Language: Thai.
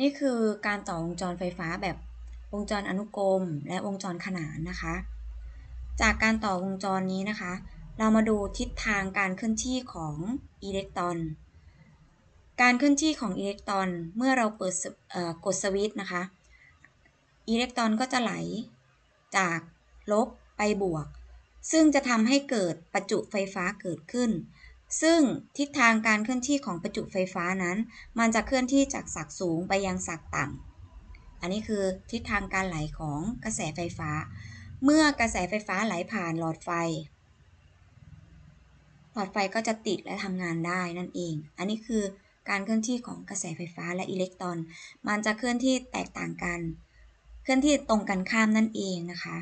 นี่คือการต่อวงจรไฟฟ้าแบบวงจรอนุกรม และวงจรขนานนะคะ จากการต่อวงจรนี้นะคะ เรามาดูทิศทางการเคลื่อนที่ของอิเล็กตรอน การเคลื่อนที่ของอิเล็กตรอนเมื่อเราเปิดกดสวิตช์นะคะอิเล็กตรอนก็จะไหลจากลบไปบวก ซึ่งจะทำให้เกิดประจุไฟฟ้าเกิดขึ้น ซึ่งทิศทางการเคลื่อนที่ของประจุไฟฟ้านั้น มันจะเคลื่อนที่จากศักสูงไปยังศักต่ำ อันนี้คือทิศทางการไหลของกระแสไฟฟ้า เมื่อกระแสไฟฟ้าไหลผ่านหลอดไฟ หลอดไฟก็จะติดและทำงานได้นั่นเอง อันนี้คือการเคลื่อนที่ของกระแสไฟฟ้าและอิเล็กตรอน มันจะเคลื่อนที่แตกต่างกัน เคลื่อนที่ตรงกันข้ามนั่นเองนะคะ